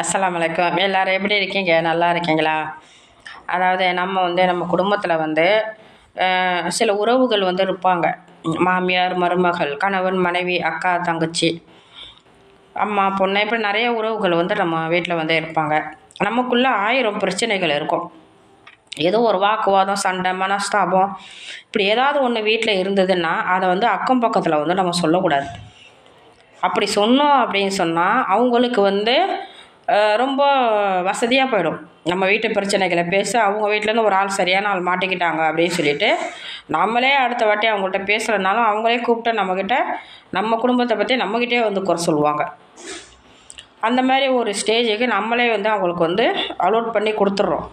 அஸ்ஸலாமு அலைக்கும். எல்லோரும் எப்படி இருக்கீங்க? நல்லா இருக்கீங்களா? அதாவது நம்ம வந்து நம்ம குடும்பத்தில் வந்து சில உறவுகள் வந்து இருப்பாங்க. மாமியார் மருமகள் கணவன் மனைவி அக்கா தங்கச்சி அம்மா பொண்ணு இப்படி நிறைய உறவுகள் வந்து நம்ம வீட்டில் வந்து இருப்பாங்க. நமக்குள்ளே ஆயிரம் பிரச்சனைகள் இருக்கும். ஏதோ ஒரு வாக்குவாதம் சண்டை மனஸ்தாபம் இப்படி ஏதாவது ஒன்று வீட்டில் இருந்ததுன்னா அதை வந்து அக்கம் பக்கத்தில் வந்து நம்ம சொல்லக்கூடாது. அப்படி சொன்னோம் அப்படின்னு சொன்னால் அவங்களுக்கு வந்து ரொம்ப வசதியாக போயிடும். நம்ம வீட்டு பிரச்சனைகளை பேச அவங்க வீட்டிலேருந்து ஒரு ஆள் சரியான ஆள் மாட்டிக்கிட்டாங்க அப்படின்னு சொல்லிட்டு நம்மளே அடுத்த வாட்டி அவங்கள்ட்ட பேசுகிறதுனாலும் அவங்களே கூப்பிட்டு நம்மக்கிட்ட நம்ம குடும்பத்தை பற்றி நம்மக்கிட்டே வந்து குறை சொல்லுவாங்க. அந்த மாதிரி ஒரு ஸ்டேஜுக்கு நம்மளே வந்து அவங்களுக்கு வந்து அலோட் பண்ணி கொடுத்துட்றோம்.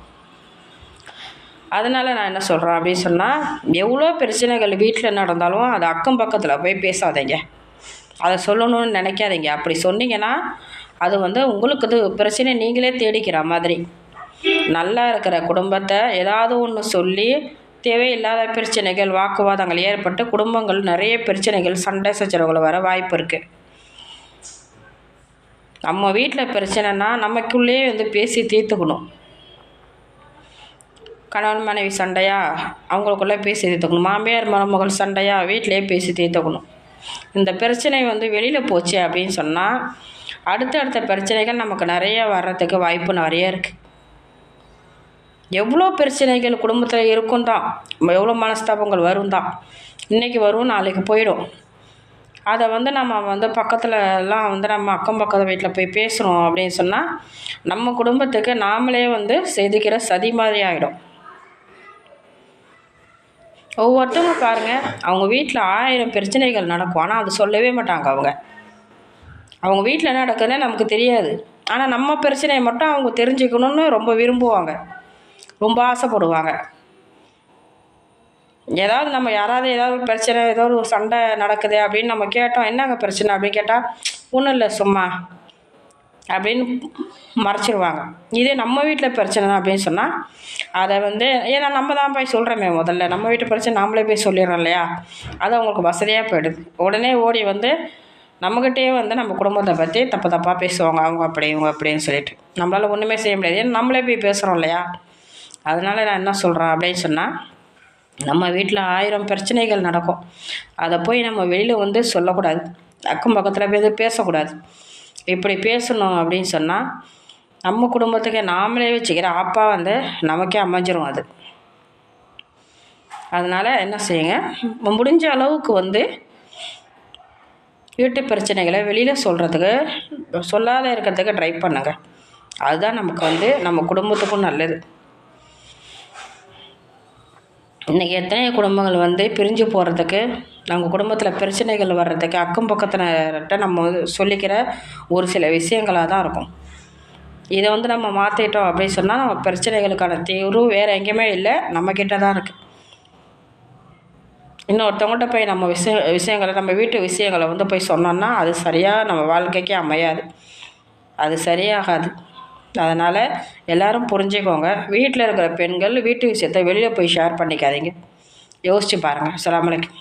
அதனால் நான் என்ன சொல்கிறேன் அப்படின்னு சொன்னால் எவ்வளோ பிரச்சனைகள் வீட்டில் நடந்தாலும் அது அக்கம் பக்கத்தில் போய் பேசாதீங்க. அதை சொல்லணும்னு நினைக்காதீங்க. அப்படி சொன்னீங்கன்னா அது வந்து உங்களுக்கு இது பிரச்சனை நீங்களே தேடிக்கிற மாதிரி. நல்லா இருக்கிற குடும்பத்தை ஏதாவது ஒன்று சொல்லி தேவையில்லாத பிரச்சனைகள் வாக்குவாதங்கள் ஏற்பட்டு குடும்பங்கள் நிறைய பிரச்சனைகள் சண்டை சச்சரவுகள் வர வாய்ப்பு இருக்குது நம்ம வீட்டில் பிரச்சனைனா நமக்குள்ளேயே வந்து பேசி தீர்த்துக்கணும். கணவன் மனைவி சண்டையா அவங்களுக்குள்ளே பேசி தீர்த்துக்கணும். மாமியார் மருமகள் சண்டையா வீட்டிலேயே பேசி தீர்த்துக்கணும். இந்த பிரச்சனை வந்து வெளியில் போச்சு அப்படின்னு சொன்னால் அடுத்தடுத்த பிரச்சனைகள் நமக்கு நிறைய வர்றதுக்கு வாய்ப்பு நிறைய இருக்குது எவ்வளோ பிரச்சனைகள் குடும்பத்தில் இருக்கும் தான் எவ்வளோ மனஸ்தாபங்கள் வரும் தான் இன்றைக்கி வரும் நாளைக்கு போயிடும். அதை வந்து நம்ம வந்து பக்கத்தில் எல்லாம் வந்து நம்ம அக்கம் பக்கத்து வீட்டில் போய் பேசுகிறோம் அப்படின்னு சொன்னால் நம்ம குடும்பத்துக்கு நாமளே வந்து செதுக்கிற சதி மாதிரி ஆகிடும் ஒவ்வொருத்தவங்க பாருங்கள் அவங்க வீட்டில் ஆயிரம் பிரச்சனைகள் நடக்கும். ஆனால் அது சொல்லவே மாட்டாங்க அவங்க. அவங்க வீட்டில் என்ன நடக்குதுன்னு நமக்கு தெரியாது. ஆனால் நம்ம பிரச்சனையை மட்டும் அவங்க தெரிஞ்சுக்கணுன்னு ரொம்ப விரும்புவாங்க. ரொம்ப ஆசைப்படுவாங்க. ஏதாவது நம்ம யாராவது ஏதாவது ஒரு பிரச்சனை ஏதாவது ஒரு சண்டை நடக்குது அப்படின்னு நம்ம கேட்டோம். என்னங்க பிரச்சனை அப்படின்னு கேட்டால் ஒன்றும் இல்லை சும்மா. அப்படின்னு மறைச்சிருவாங்க. இதே நம்ம வீட்டில் பிரச்சனை தான் அப்படின்னு சொன்னால் அதை வந்து ஏன்னா நம்ம தான் போய் சொல்கிறோமே முதல்ல. நம்ம வீட்டு பிரச்சனை நாமளே போய் சொல்லிடுறோம் இல்லையா? அது அவங்களுக்கு வசதியாக போயிடுது. உடனே ஓடி வந்து நம்மக்கிட்டே வந்து நம்ம குடும்பத்தை பற்றி தப்பு தப்பாக பேசுவாங்க. அவங்க அப்படி இவங்க அப்படின்னு சொல்லிட்டு. நம்மளால் ஒன்றுமே செய்ய முடியாது. ஏன்னா நம்மளே போய் பேசுகிறோம் இல்லையா? அதனால் நான் என்ன சொல்கிறேன் அப்படின்னு சொன்னால் நம்ம வீட்டில் ஆயிரம் பிரச்சனைகள் நடக்கும். அதை போய் நம்ம வெளியில் வந்து சொல்லக்கூடாது. அக்கம் பக்கத்தில் போய் பேசக்கூடாது. இப்படி பேசணும் அப்படின்னு சொன்னால் நம்ம குடும்பத்துக்கு நாமளே வச்சுக்கிற ஆப்பா வந்து நமக்கே அமைஞ்சிரும் அது. அதனால் என்ன செய்யுங்க முடிஞ்ச அளவுக்கு வந்து வீட்டு பிரச்சனைகளை வெளியில் சொல்கிறதுக்கு சொல்லாத இருக்கிறதுக்கு ட்ரை பண்ணுங்க. அதுதான் நமக்கு வந்து நம்ம குடும்பத்துக்கும் நல்லது. இன்றைக்கி எத்தனை குடும்பங்கள் வந்து பிரிஞ்சு போகிறதுக்கு நம்ம குடும்பத்தில் பிரச்சனைகள் வர்றதுக்கு அக்கம் பக்கத்தினர்கிட்ட நம்ம வந்து சொல்லிக்கிற ஒரு சில விஷயங்களாக தான் இருக்கும். இதை வந்து நம்ம மாற்றிட்டோம் அப்படின்னு சொன்னால் நம்ம பிரச்சனைகளுக்கான தீர்வு வேறு எங்கேயுமே இல்லை. நம்மக்கிட்ட தான் இருக்குது இன்னொருத்தவங்கள்ட்ட போய் நம்ம விஷய விஷயங்களை நம்ம வீட்டு விஷயங்களை வந்து போய் சொன்னோன்னா அது சரியாக நம்ம வாழ்க்கைக்கு அமையாது. அது சரியாகாது. அதனால் எல்லோரும் புரிஞ்சுக்கோங்க. வீட்டில் இருக்கிற பெண்கள் வீட்டு விஷயத்தை வெளியில் போய் ஷேர் பண்ணிக்காதீங்க. யோசிச்சு பாருங்கள் சலாமலைக்கு